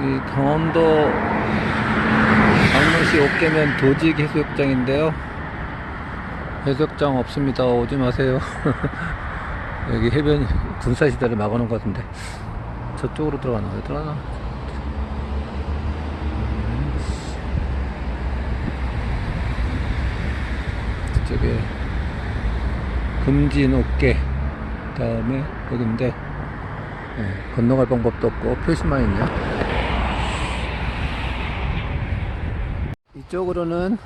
이 강원도 강릉시 옥계면 도직 해수욕장인데요. 해수욕장 없습니다. 오지 마세요. 여기 해변 군사시대를 막아놓은 것 같은데 저쪽으로 들어가나 왜 들어가나? 저쪽에 금진 옥계 다음에 여기인데 예, 건너갈 방법도 없고 표시만 있네요. 이쪽으로는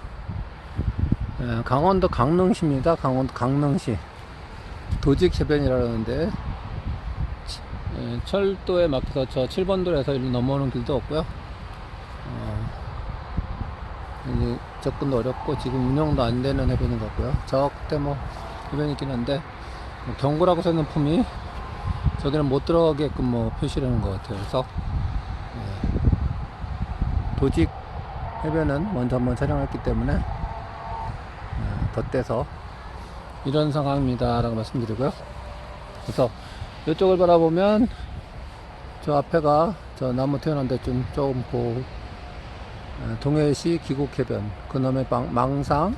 예, 강원도 강릉시입니다. 강원도 강릉시 도직 해변이라는데 예, 철도에 막혀서 저 7번 도로에서 일로 넘어오는 길도 없고요. 어, 접근도 어렵고 지금 운영도 안 되는 해변인 것 같고요. 저 끝에 뭐 해변이 있긴 한데 뭐 경고라고 써있는 품이 저기는 못 들어가게끔 뭐 표시를 하는 것 같아요. 그래서 예, 도직 해변은 먼저 한번 촬영했기 때문에 어, 덧대서 이런 상황입니다 라고 말씀드리고요. 그래서 이쪽을 바라보면 저 앞에가 저 나무 태어난 데좀 조금 보 어, 동해시 기곡해변 그놈의 망- 망상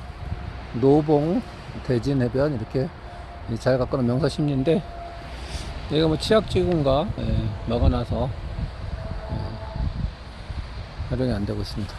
노봉 대진해변 이렇게 잘 있는 명사심리인데 여기가 뭐 치약지구인가? 예, 막아놔서 예, 활용이 안 되고 있습니다